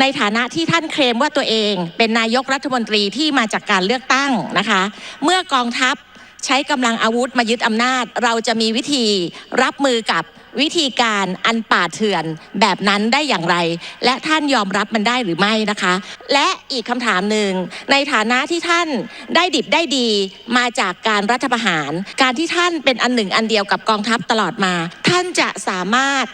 ในฐานะที่ท่านเคลมว่าตัวเอง เป็นนายกรัฐมนตรีที่มาจากการเลือกตั้งนะคะ เมื่อกองทัพใช้กำลังอาวุธมายึดอำนาจ เราจะมีวิธีรับมือกับวิธีการอันป่าเถื่อนแบบนั้นได้อย่างไร และท่านยอมรับมันได้หรือไม่นะคะ และอีกคำถามหนึ่งในฐานะที่ท่านได้ดิบได้ดีมาจากการรัฐประหาร การที่ท่านเป็นอันหนึ่งอันเดียวกับกองทัพตลอดมา ท่านจะสามารถ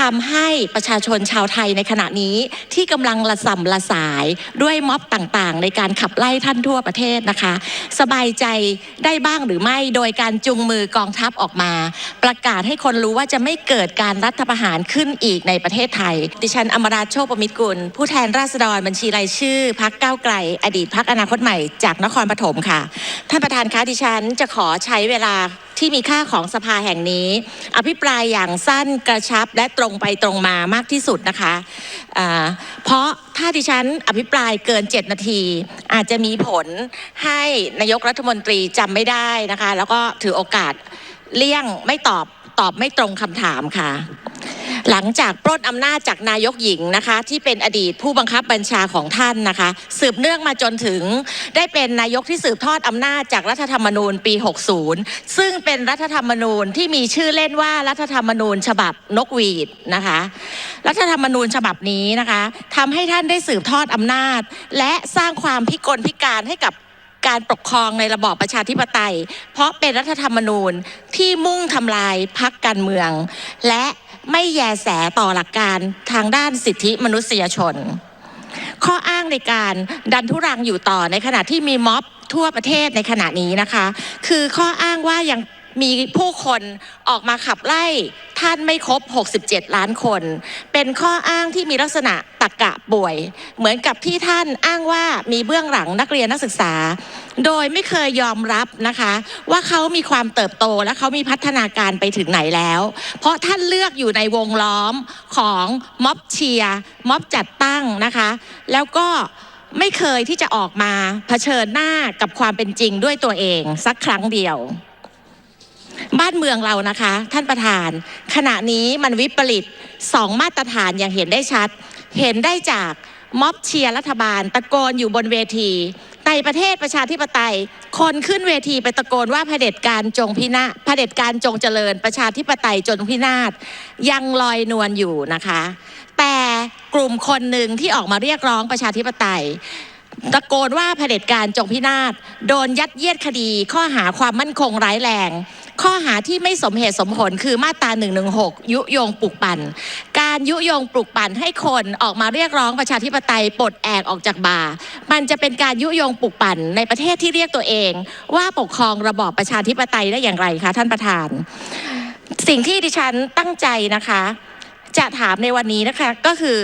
ทำให้ประชาชนชาวไทยในขณะนี้ที่กำลังละส่ำละสายด้วยม็อบต่างๆ ในการขับไล่ท่านทั่วประเทศนะคะ สบายใจได้บ้างหรือไม่โดยการจุงมือกองทัพออกมา ประกาศให้คนรู้ว่าจะไม่เกิดการรัฐประหารขึ้นอีกในประเทศไทย ดิฉันอมราชโชคประมิตรกุล ผู้แทนราษฎรบัญชีรายชื่อพักก้าวไกล อดีตพักอนาคตใหม่จากนครปฐมค่ะ ท่านประธานคะดิฉันจะขอใช้เวลา ที่มีค่าของสภาแห่งนี้ อภิปรายอย่างสั้นกระชับและตรงไปตรงมามากที่สุดนะคะะเพราะถ้าดิฉันอภิปรายเกิน 7 นาที อาจจะมีผลให้นายกรัฐมนตรีจำไม่ได้นะคะ แล้วก็ถือโอกาสเลี่ยงไม่ตอบตอบไม่ตรงคำถามค่ะ หลังจากปล้นอำนาจจากนายกหญิงนะคะ ที่เป็นอดีตผู้บังคับบัญชาของท่านนะคะ สืบเนื่องมาจนถึงได้เป็นนายกที่สืบทอดอำนาจจากรัฐธรรมนูญปี 60 ซึ่งเป็นรัฐธรรมนูญที่มีชื่อเล่นว่ารัฐธรรมนูญฉบับนกหวีดนะคะ รัฐธรรมนูญฉบับนี้นะคะทำให้ท่านได้สืบทอดอำนาจ และสร้างความพิกลพิการให้กับการปกครองในระบอบประชาธิปไตย เพราะเป็นรัฐธรรมนูญที่มุ่งทำลายพักการเมือง และ ไม่แยแสต่อหลักการทางด้านสิทธิมนุษยชน ข้ออ้างในการดันทุรังอยู่ต่อในขณะที่มีม็อบทั่วประเทศในขณะนี้นะคะ คือข้ออ้างว่ายัง มีผู้คนออกมาขับไล่ท่านไม่ครบ 67 ล้านคน เป็นข้ออ้างที่มีลักษณะตักกะป่วย เหมือนกับที่ท่านอ้างว่ามีเบื้องหลังนักเรียนนักศึกษา โดยไม่เคยยอมรับนะคะ ว่าเขามีความเติบโตและเขามีพัฒนาการไปถึงไหนแล้ว เพราะท่านเลือกอยู่ในวงล้อมของม็อบเชียร์ม็อบจัดตั้งนะคะ แล้วก็ไม่เคยที่จะออกมาเผชิญหน้ากับความเป็นจริงด้วยตัวเองสักครั้งเดียว บ้านเมืองเรานะคะ ท่านประธาน ขณะนี้มันวิปริตสองมาตรฐานอย่างเห็นได้ชัด เห็นได้จากม็อบเชียร์รัฐบาล ตะโกนอยู่บนเวทีในประเทศประชาธิปไตย คนขึ้นเวทีไปตะโกนว่าเผด็จการจงพินาศเผด็จการจงเจริญ ประชาธิปไตยจงพินาศยังลอยนวลอยู่นะคะ แต่กลุ่มคนหนึ่งที่ออกมาเรียกร้องประชาธิปไตยตะโกนว่าเผด็จการจงพินาศโดนยัดเยียดคดีข้อหาความมั่นคงร้ายแรง ข้อหาที่ไม่สมเหตุสมผลคือมาตรา 116 ยุยงปลุกปั่น การยุยงปลุกปั่นให้คนออกมาเรียกร้องประชาธิปไตยปลดแอกออกจากบาร์มันจะเป็นการยุยงปลุกปั่นในประเทศที่เรียกตัวเอง ว่าปกครองระบอบประชาธิปไตยได้อย่างไรคะท่านประธาน สิ่งที่ดิฉันตั้งใจนะคะจะถามในวันนี้นะคะก็คือ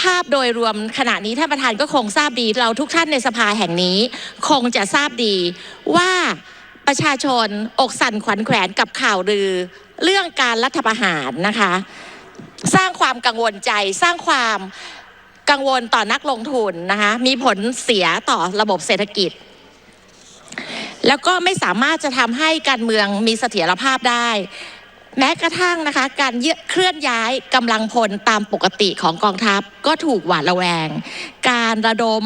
ภาพโดยรวมขณะนี้ท่านประธานก็คงทราบดี เราทุกท่านในสภาแห่งนี้ คงจะทราบดีว่า ประชาชนอกสั่นขวัญแขวนกับข่าวลือ เรื่องการรัฐประหารนะคะ สร้างความกังวลใจสร้างความกังวลต่อนักลงทุนนะคะมีผลเสียต่อระบบเศรษฐกิจ แล้วก็ไม่สามารถจะทำให้การเมืองมีเสถียรภาพได้ แม้กระทั่งนะคะ การเยเคลื่อนย้ายกำลังพลตามปกติของกองทัพ ก็ถูกหวาดระแวง การระดม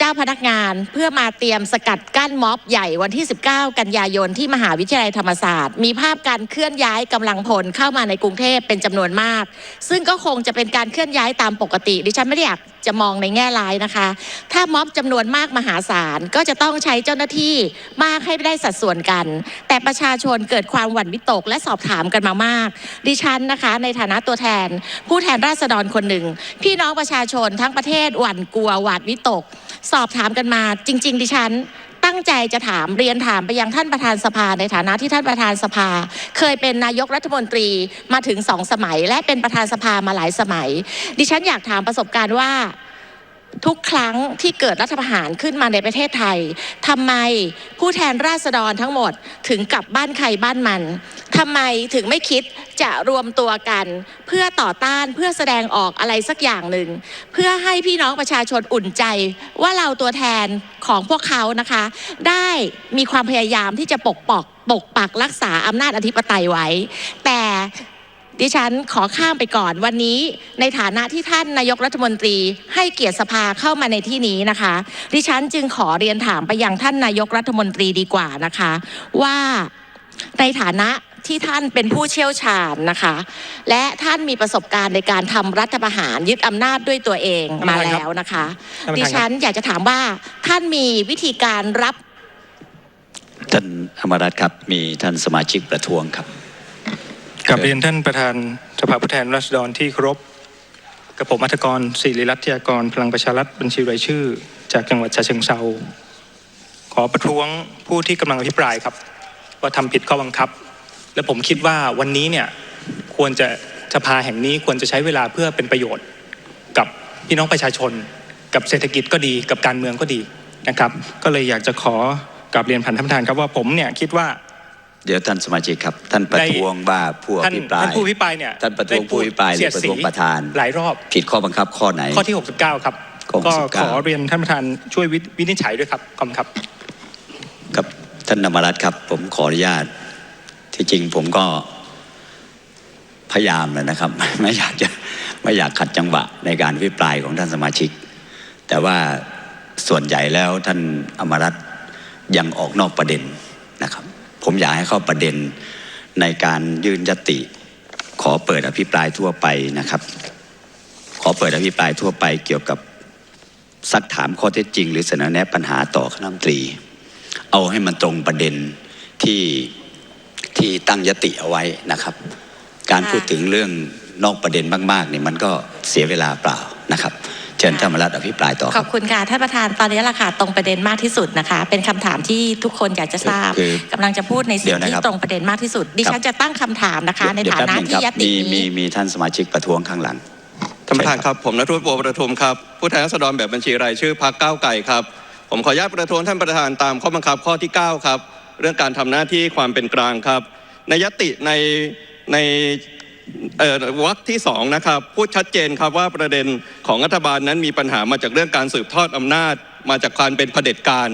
เจ้าพนักงานเพื่อมาเตรียมสกัดกั้นม็อบใหญ่วันที่ 19 กันยายนที่มหาวิทยาลัยธรรมศาสตร์ มีภาพการเคลื่อนย้ายกำลังพลเข้ามาในกรุงเทพเป็นจำนวนมาก ซึ่งก็คงจะเป็นการเคลื่อนย้ายตามปกติ ดิฉันไม่ได้อยากจะมองในแง่ร้ายนะคะ ถ้าม็อบจำนวนมากมหาศาลก็จะต้องใช้เจ้าหน้าที่มากให้ได้สัดส่วนกัน แต่ประชาชนเกิดความหวั่นวิตกและสอบถามกันมามาก ดิฉันนะคะ ในฐานะตัวแทน ผู้แทนราษฎรคนหนึ่ง พี่น้องประชาชนทั้งประเทศหวั่นกลัวหวาดวิตก สอบถามกันมาจริง ๆ ดิฉันตั้งใจจะถามเรียนถามไปยังท่านประธานสภาในฐานะที่ท่านประธานสภา เคยเป็นนายกรัฐมนตรีมาถึงสองสมัย และเป็นประธานสภามาหลายสมัย ดิฉันอยากถามประสบการณ์ว่า ทุกครั้งที่เกิดรัฐประหารขึ้นมาในประเทศไทยทำไมผู้แทนราษฎรทั้งหมดถึงกลับบ้านใครบ้านมันทำไมถึงไม่คิดจะรวมตัวกัน เพื่อต่อต้านเพื่อแสดงออกอะไรสักอย่างหนึ่ง เพื่อให้พี่น้องประชาชนอุ่นใจ ว่าเราตัวแทนของพวกเขานะคะ ได้มีความพยายามที่จะปกปอกปกปักรักษาอำนาจอธิปไตยไว้ แต่ ดิฉันขอข้ามไปก่อนวันนี้ในฐานะที่ท่านนายกรัฐมนตรี ให้เกียรติสภาเข้ามาในที่นี้นะคะ ดิฉันจึงขอเรียนถามไปยังท่านนายกรัฐมนตรีดีกว่านะคะ ว่าในฐานะที่ท่านเป็นผู้เชี่ยวชาญนะคะ และท่านมีประสบการณ์ในการทำรัฐประหารยึดอำนาจด้วยตัวเองมาแล้วนะคะท่านประธานครับดิฉันอยากจะถามว่าท่านมีวิธีการรับ ท่านอมรรัตน์ครับมีท่านสมาชิกประท้วงครับ กับเรียนท่านประธานสภาผู้แทนราษฎรที่เคารพกับผมอัธกรศิริรัตยากร พลังประชารัฐบัญชีรายชื่อ จากจังหวัดฉะเชิงเทราขอประท้วงผู้ที่กำลังอภิปรายครับ ว่าทำผิดข้อบังคับ และผมคิดว่าวันนี้เนี่ยควรจะสภาแห่งนี้ควรจะใช้เวลาเพื่อเป็นประโยชน์ กับพี่น้องประชาชน กับเศรษฐกิจก็ดี กับการเมืองก็ดีนะครับ ก็เลยอยากจะขอกลับเรียนผ่านท่านประธานครับว่าผมเนี่ยคิดว่า เดี๋ยวท่านสมาชิกครับ ท่านประท้วงว่าผู้อท่านภิปรายท่านผู้อภิปรายเนี่ยท่านประท้วงผู้อภิปรายหรือประท้วงประธานหลายรอบผิดข้อบังคับข้อไหนข้อที่ 69 ครับข้อก็69ขอเรียนท่านประธานช่วยวิวินิจฉัยด้วยครับขอบคุณครับกับท่านอมรรัตน์ครับ ผมขออนุญาต ที่จริงผมก็พยายามแล้วนะครับ ไม่อยากจะไม่อยากขัดจังหวะในการอภิปรายของท่านสมาชิก แต่ว่าส่วนใหญ่แล้วท่านอมรรัตน์ยังออกนอกประเด็นนะครับ ผมอยากให้เข้าประเด็นในการยื่นยติ ขอเปิดอภิปรายทั่วไปนะครับ ขอเปิดอภิปรายทั่วไปเกี่ยวกับซักถามข้อเท็จจริง หรือเสนอแนะปัญหาต่อคณะมนตรี เอาให้มันตรงประเด็นที่ที่ตั้งยติเอาไว้นะครับ การพูดถึงเรื่องนอกประเด็นมากๆเนี่ยมันก็เสียเวลาเปล่านะครับ เชิญธรรมรัฐอภิปรายต่อขคอรับบคุณค่ะท่านประธานตอนนี้ราคาตรงประเด็นมากที่สุดนะคะ เป็นคำถามที่ทุกคนอยากจะทราบคือกำลังจะพูดในเดี๋สิ่ยงวนะที่ครับตรงประเด็นมากที่สุด ดิฉันจะตั้งคำถามนะคะ ในเดี๋ยวฐาแป๊บนะหนึ่งที่ครับยติมีมีนี้มีท่านสมาชิกประท้วงข้างหลังท่านประธานครับผมนัทวุฒิบัวประทุมครับผู้แทนราษฎรแบบบัญชีรายชื่อพรรคก้าวไก่ครับ ผมขออนุญาตประท้วงท่านประธานตามข้อบังคับข้อที่ 9 ครับ เรื่องการทำหน้าที่ความเป็นกลางครับ ในยติในในเอ่อ วรรคที่สองนะครับพูดชัดเจนครับว่าประเด็นของรัฐบาลนั้นมีปัญหามาจากเรื่องการสืบทอดอำนาจ มาจากการเป็นเผด็จการ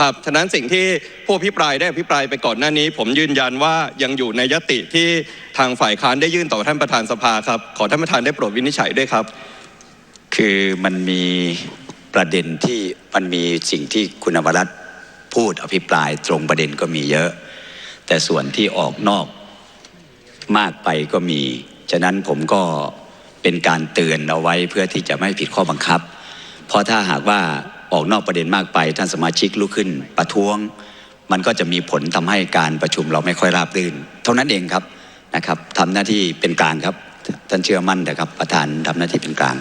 ครับฉะนั้นสิ่งที่ผู้อภิปรายได้อภิปรายไปก่อนหน้านี้ ผมยืนยันว่ายังอยู่ในยติที่ทางฝ่ายค้านได้ยื่นต่อท่านประธานสภาครับ ขอท่านประธานได้โปรดวินิจฉัยด้วยครับ คือมันมีประเด็นที่มันมีสิ่งที่คุณอมรรัตน์พูดอภิปรายตรงประเด็นก็มีเยอะ แต่ส่วนที่ออกนอก มากไปก็มี ฉะนั้นผมก็เป็นการเตือนเอาไว้เพื่อที่จะไม่ผิดข้อบังคับ เพราะถ้าหากว่าออกนอกประเด็นมากไปท่านสมาชิกลุกขึ้น ประท้วง มันก็จะมีผลทำให้การประชุมเราไม่ค่อยราบรื่น เท่านั้นเองครับนะครับทำหน้าที่เป็นกลางครับ ท่านเชื่อมั่นนะครับ ประธานทำหน้าที่เป็นกลาง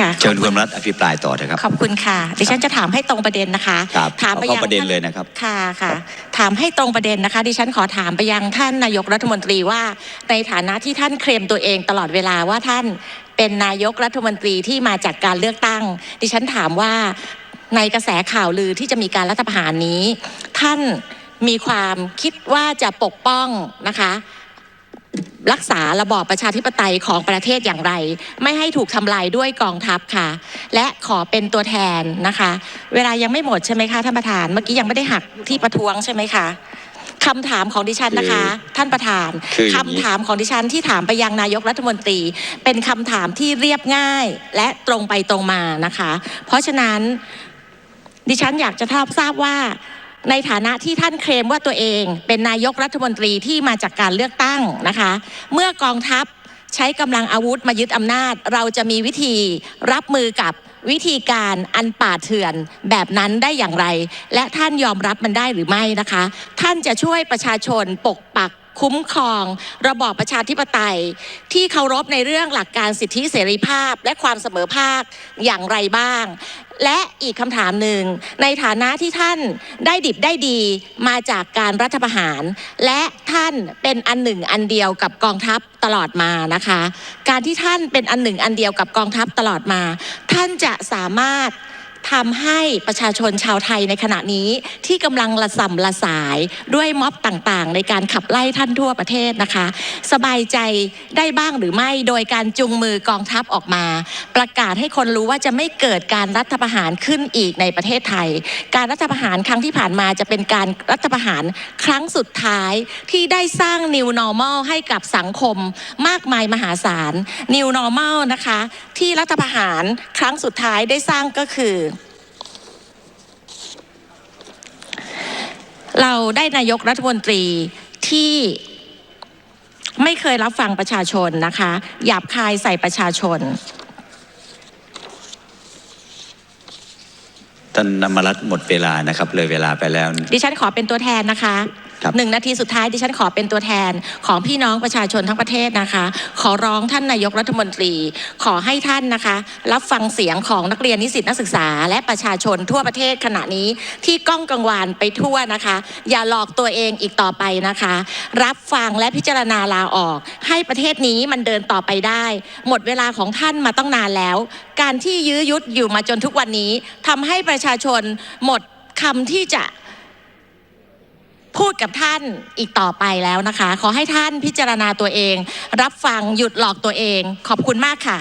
ค่ะ เชิญคุณรัฐอภิปรายต่อเถอะครับ ขอบคุณค่ะ ดิฉันจะถามให้ตรงประเด็นนะคะครับถามไปเอายังเข้าประเด็นท่าเลยนะครับ ค่ะค่ะ ถามให้ตรงประเด็นนะคะ ดิฉันขอถามไปยังท่านนายกรัฐมนตรีว่า ในฐานะที่ท่านเคลมตัวเองตลอดเวลาว่าท่านเป็นนายกรัฐมนตรีที่มาจากการเลือกตั้ง ดิฉันถามว่าในกระแสข่าวลือที่จะมีการรัฐประหารนี้ ท่านมีความคิดว่าจะปกป้องนะคะ รักษาระบอบประชาธิปไตยของประเทศอย่างไร ไม่ให้ถูกทำลายด้วยกองทัพค่ะ และขอเป็นตัวแทนนะคะ เวลายังไม่หมดใช่ไหมคะท่านประธานเมื่อกี้ยังไม่ได้หักที่ประท้วงใช่ไหมคะคำถามของดิฉันนะคะ ท่านประธานคืออย่างนี้คำถามของดิฉันที่ถามไปยังนายกรัฐมนตรี เป็นคำถามที่เรียบง่ายและตรงไปตรงมานะคะ เพราะฉะนั้นดิฉันอยากจะทราบทราบว่า ในฐานะที่ท่านเคลมว่าตัวเอง เป็นนายกรัฐมนตรีที่มาจากการเลือกตั้งนะคะ เมื่อกองทัพใช้กำลังอาวุธมายึดอำนาจ เราจะมีวิธีรับมือกับวิธีการอันป่าเถื่อนแบบนั้นได้อย่างไร และท่านยอมรับมันได้หรือไม่นะคะ ท่านจะช่วยประชาชนปกปัก คุ้มครอง ระบอบประชาธิปไตย ที่เคารพในเรื่องหลักการสิทธิเสรีภาพและความเสมอภาคอย่างไรบ้าง และอีกคำถามหนึ่ง ในฐานะที่ท่านได้ดิบได้ดีมาจากการรัฐประหาร และท่านเป็นอันหนึ่งอันเดียวกับกองทัพตลอดมานะคะ การที่ท่านเป็นอันหนึ่งอันเดียวกับกองทัพตลอดมา ท่านจะสามารถ ทำให้ประชาชนชาวไทยในขณะนี้ที่กำลังละส่ำละสายด้วยม็อบต่างๆ ในการขับไล่ท่านทั่วประเทศนะคะ สบายใจได้บ้างหรือไม่โดยการจุงมือกองทัพออกมา ประกาศให้คนรู้ว่าจะไม่เกิดการรัฐประหารขึ้นอีกในประเทศไทย การรัฐประหารครั้งที่ผ่านมาจะเป็นการรัฐประหารครั้งสุดท้ายที่ได้สร้าง new normal ให้กับสังคมมากมายมหาศาล new normal นะคะ ที่รัฐประหารครั้งสุดท้ายได้สร้างก็คือ เราได้นายกรัฐมนตรีที่ไม่เคยรับฟังประชาชนนะคะหยาบคายใส่ประชาชน ท่านนมรัตน์หมดเวลานะครับ เลยเวลาไปแล้ว ดิฉันขอเป็นตัวแทนนะคะครับ หนึ่งนาทีสุดท้ายดิฉันขอเป็นตัวแทนของพี่น้องประชาชนทั้งประเทศนะคะ ขอร้องท่านนายกรัฐมนตรี ขอให้ท่านนะคะ รับฟังเสียงของนักเรียนนิสิตนักศึกษา และประชาชนทั่วประเทศขณะนี้ที่ก้องกังวานไปทั่วนะคะ อย่าหลอกตัวเองอีกต่อไปนะคะ รับฟังและพิจารณาลาออก ให้ประเทศนี้มันเดินต่อไปได้ หมดเวลาของท่านมาต้องนานแล้ว การที่ยื้อยุดอยู่มาจนทุกวันนี้ทำให้ประชาชนหมดคำที่จะ พูดกับท่านอีกต่อไปแล้วนะคะ ขอให้ท่านพิจารณาตัวเอง รับฟังหยุดหลอกตัวเอง ขอบคุณมากค่ะ